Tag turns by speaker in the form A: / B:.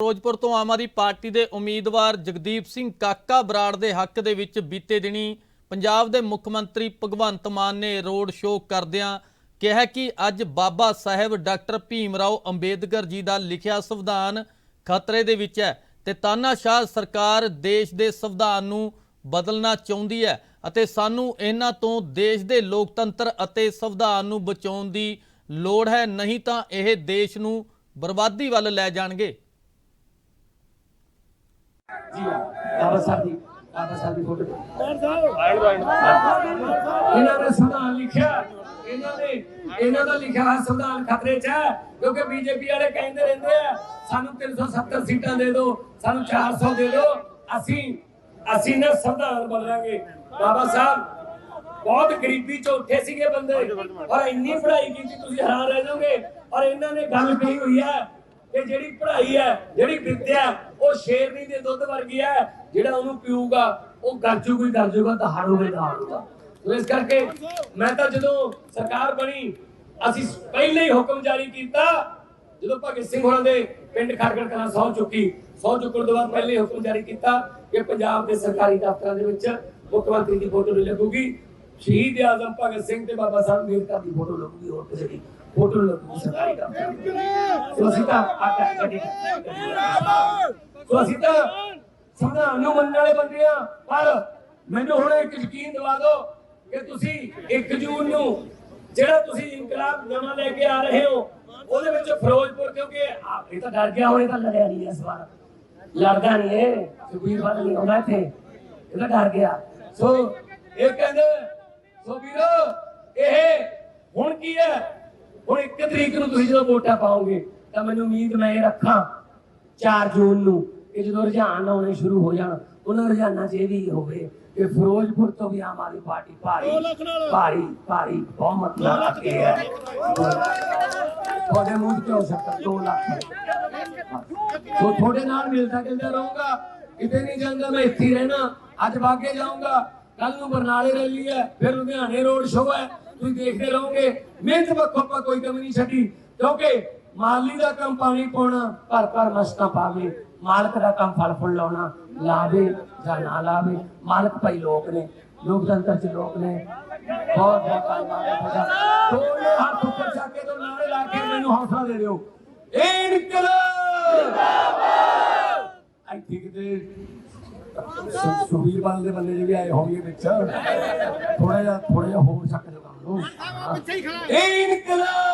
A: ਫਿਰੋਜ਼ਪੁਰ ਤੋਂ ਆਮ ਆਦਮੀ ਪਾਰਟੀ ਦੇ ਉਮੀਦਵਾਰ ਜਗਦੀਪ ਸਿੰਘ ਕਾਕਾ ਬਰਾੜ ਦੇ ਹੱਕ ਦੇ ਵਿੱਚ ਬੀਤੇ ਦਿਨੀ ਪੰਜਾਬ ਦੇ ਮੁੱਖ ਮੰਤਰੀ ਭਗਵੰਤ ਮਾਨ ਨੇ ਰੋਡ ਸ਼ੋਅ ਕਰਦਿਆਂ ਕਿਹਾ ਕਿ ਅੱਜ ਬਾਬਾ ਸਾਹਿਬ ਡਾਕਟਰ ਭੀਮ ਰਾਓ ਅੰਬੇਦਕਰ ਜੀ ਦਾ ਲਿਖਿਆ ਸੰਵਿਧਾਨ ਖਤਰੇ ਦੇ ਵਿੱਚ ਹੈ ਤੇ ਤਾਨਾਸ਼ਾਹ ਸਰਕਾਰ ਦੇਸ਼ ਦੇ ਸੰਵਿਧਾਨ ਨੂੰ ਬਦਲਣਾ ਚਾਹੁੰਦੀ ਹੈ ਅਤੇ ਸਾਨੂੰ ਇਹਨਾਂ ਤੋਂ ਦੇਸ਼ ਦੇ ਲੋਕਤੰਤਰ ਅਤੇ ਸੰਵਿਧਾਨ ਨੂੰ ਬਚਾਉਣ ਦੀ ਲੋੜ ਹੈ, ਨਹੀਂ ਤਾਂ ਇਹ ਦੇਸ਼ ਨੂੰ ਬਰਬਾਦੀ ਵੱਲ ਲੈ ਜਾਣਗੇ।
B: ਜੀ ਹਾਂ ਬਾਬਾ ਸਾਹਿਬ ਦੀ ਬਾਬਾ ਸਾਹਿਬ ਦੀ ਫੋਟੋ। ਇਹਨਾਂ ਨੇ ਸੰਵਿਧਾਨ ਲਿਖਿਆ ਇਹਨਾਂ ਨੇ ਇਹਨਾਂ ਦਾ ਲਿਖਿਆ ਹੋਇਆ ਸੰਵਿਧਾਨ ਖਤਰੇ 'ਚ ਹੈ ਕਿਉਂਕਿ ਬੀਜੇਪੀ ਵਾਲੇ ਕਹਿੰਦੇ ਰਹਿੰਦੇ ਆ ਸਾਨੂੰ 370 ਸੀਟਾਂ ਦੇ ਦਿਓ ਸਾਨੂੰ 400 ਦੇ ਦਿਓ ਅਸੀਂ ਅਸੀਂ ਨਾ ਸੰਵਿਧਾਨ ਬਦਲਾਂਗੇ। ਬਾਬਾ ਸਾਹਿਬ ਬਹੁਤ ਗਰੀਬੀ ਚ ਉੱਠੇ ਸੀਗੇ ਬੰਦੇ ਔਰ ਇੰਨੀ ਪੜ੍ਹਾਈ ਕੀਤੀ ਤੁਸੀਂ ਹੈਰਾਨ ਰਹਿ ਜਾਓਗੇ ਔਰ ਇਹਨਾਂ ਨੇ ਗੱਲ ਕਹੀ ਹੋਈ ਹੈ ਕਿ ਜਿਹੜੀ ਪੜ੍ਹਾਈ ਹੈ, ਜਿਹੜੀ ਵਿੱਦਿਆ ਉਹ ਸ਼ੇਰਨੀ ਦੇ ਦੁੱਧ ਵਰਗੀ ਹੈ, ਜਿਹੜਾ ਉਹਨੂੰ ਪੀਊਗਾ, ਉਹ ਗਰਜੂ ਕੋਈ ਗਰਜੂਗਾ ਤਾਂ ਹਾਰੂਗਾ ਤਾਂ ਹਾਰੂਗਾ ਇਸ ਕਰਕੇ ਮੈਂ ਤਾਂ ਜਦੋਂ ਸਰਕਾਰ ਬਣੀ, ਅਸੀਂ ਪਹਿਲੇ ਹੀ ਹੁਕਮ ਜਾਰੀ ਕੀਤਾ, ਜਦੋਂ ਭਗਤ ਸਿੰਘ ਹੋਰਾਂ ਦੇ ਪਿੰਡ ਖਰਗੜ ਕਲਾਂ ਸਹੁੰ ਚੁੱਕੀ ਸਹੁੰ ਚੁੱਕਣ ਤੋਂ ਬਾਅਦ ਪਹਿਲੇ ਹੁਕਮ ਜਾਰੀ ਕੀਤਾ ਕਿ ਪੰਜਾਬ ਦੇ ਸਰਕਾਰੀ ਦਫ਼ਤਰਾਂ ਦੇ ਵਿੱਚ ਮੁੱਖ ਮੰਤਰੀ ਦੀ ਫੋਟੋ ਲੱਗੂਗੀ। ਸ਼ਹੀਦ ਆਜ਼ਮ ਭਗਤ ਸਿੰਘ ਤੇ ਬਾਬਾ ਸਾਹਿਬ ਅੰਬੇਦਕਰ ਦੀ ਫੋਟੋ ਲੱਗੂਗੀ, ਹੋਰ ਕਿਸੇ ਦੀ ਫੋਟੋ ਲੱਗੂਗੀ, ਸਰਕਾਰੀ ਦਫ਼ਤਰ ਸੋ ਅਸੀਂ ਤਾਂ ਆਟਾ ਕੱਢੀ ਸੋ ਅਸੀਂ ਤਾਂ ਸੰਵਿਧਾਨ ਨੂੰ ਮੰਨਣ ਵਾਲੇ ਬੰਦੇ ਆ ਪਰ ਮੈਨੂੰ ਹੁਣ ਇੱਕ ਯਕੀਨ ਦਿਵਾ ਦਿਓ ਕਿ ਤੁਸੀਂ 1 ਜੂਨ ਨੂੰ ਜਿਹੜਾ ਤੁਸੀਂ ਇਨਕਲਾਬ ਨਵਾਂ ਲੈ ਕੇ ਆ ਰਹੇ ਹੋ, ਉਹਦੇ ਵਿੱਚ ਫਿਰੋਜ਼ਪੁਰ, ਕਿਉਂਕਿ ਇਹ ਤਾਂ ਡਰ ਗਿਆ ਹੋਏ ਤਾਂ ਲੜਿਆ ਨਹੀਂ ਇਸ ਵਾਰ। ਲੜਦਾ ਨਹੀਂ ਇਹ, ਸੁਖਬੀਰ ਬਾਦਲ ਨਹੀਂ ਆਉਣਾ ਇੱਥੇ। ਇਹ ਤਾਂ ਡਰ ਗਿਆ। ਸੋ ਇਹ ਕਹਿੰਦੇ ਸੋ ਵੀਰੋ ਇਹ ਹੁਣ ਕੀ ਹੈ? ਹੁਣ 1 ਤਰੀਕ ਨੂੰ ਤੁਸੀਂ ਜਦੋਂ ਵੋਟਾਂ ਪਾਓਗੇ ਤਾਂ ਮੈਨੂੰ ਉਮੀਦ ਮੈਂ ਇਹ ਰੱਖਾਂ 4 ਜੂਨ ਨੂੰ ਕਿ ਜਦੋਂ ਰੁਝਾਨ ਆਉਣੇ ਸ਼ੁਰੂ ਹੋ ਜਾਣ ਉਹਨਾਂ ਰੁਝਾਨਾਂ 'ਚ ਇਹ ਵੀ ਹੋਵੇ ਕਿ ਫਿਰੋਜ਼ਪੁਰ ਤੋਂ ਵੀ ਆਮ ਆਦਮੀ ਪਾਰਟੀ ਭਾਰੀ ਭਾਰੀ ਭਾਰੀ ਬਹੁਮਤ ਨਾਲ ਅੱਗੇ ਹੈ। ਤੁਹਾਡੇ ਮੂੰਹ ਤੇ ਹੋ ਸਕਦਾ 2 ਲੱਖ। ਸੋ ਤੁਹਾਡੇ ਨਾਲ ਮਿਲਦਾ ਗਿਲਦਾ ਰਹੂੰਗਾ ਕਿਤੇ ਨਹੀਂ ਜਾਂਦਾ ਮੈਂ ਇੱਥੇ ਰਹਿਣਾ ਅੱਜ ਬਾਗੇ ਜਾਊਂਗਾ। ਕੱਲ ਨੂੰ ਬਰਨਾਲੇ ਰੈਲੀ ਹੈ, ਫਿਰ ਲੁਧਿਆਣੇ ਰੋਡ ਸ਼ੋਅ ਹੈ। ਤੁਸੀਂ ਦੇਖਦੇ ਰਹੋਗੇ, ਮਿਹਨਤ ਪੱਖੋਂ ਆਪਾਂ ਕੋਈ ਕਮੀ ਨਹੀਂ ਛੱਡੀ, ਕਿਉਂਕਿ ਮਾਲੀ ਦਾ ਕੰਮ ਪਾਣੀ ਪਾਉਣਾ, ਘਰ ਘਰ ਮਸਤਾਂ ਪਾਵੇ ਮਾਲਕ ਦਾ ਕੰਮ ਫਲ ਫੁੱਲ ਲਾਉਣਾ, ਲਾਵੇ ਜਾਂ ਨਾ ਲਾਵੇ, ਮਾਲਕ ਭਾਈ ਲੋਕ ਨੇ, ਲੋਕਤੰਤਰ ਚ ਲੋਕ ਨੇ। ਬਹੁਤ ਬਹੁਤ ਧੰਨਵਾਦ ਤੁਹਾਡਾ। ਦੋਨੇ ਹੱਥ ਉੱਪਰ ਚੱਕ ਕੇ ਤੋਂ ਨਾਰੇ ਲਾ ਕੇ ਮੈਨੂੰ ਹੌਸਲਾ ਦੇ ਦਿਓ। ਇਨਕਲਾਬ! ਆਈ ਥਿੰਕ ਦੇ ਸੁਬੀਰ ਬਾਲ ਦੇ ਬੰਦੇ ਜਿਹੜੇ ਆਏ ਹੋਣਗੇ ਵਿੱਚ ਥੋੜਾ ਜਿਹਾ ਥੋੜਾ ਜਿਹਾ ਹੋ ਸਕਦਾ ਕੰਮ ਨੂੰ ਇਨਕਲਾਬ ਇਨਕਲਾਬ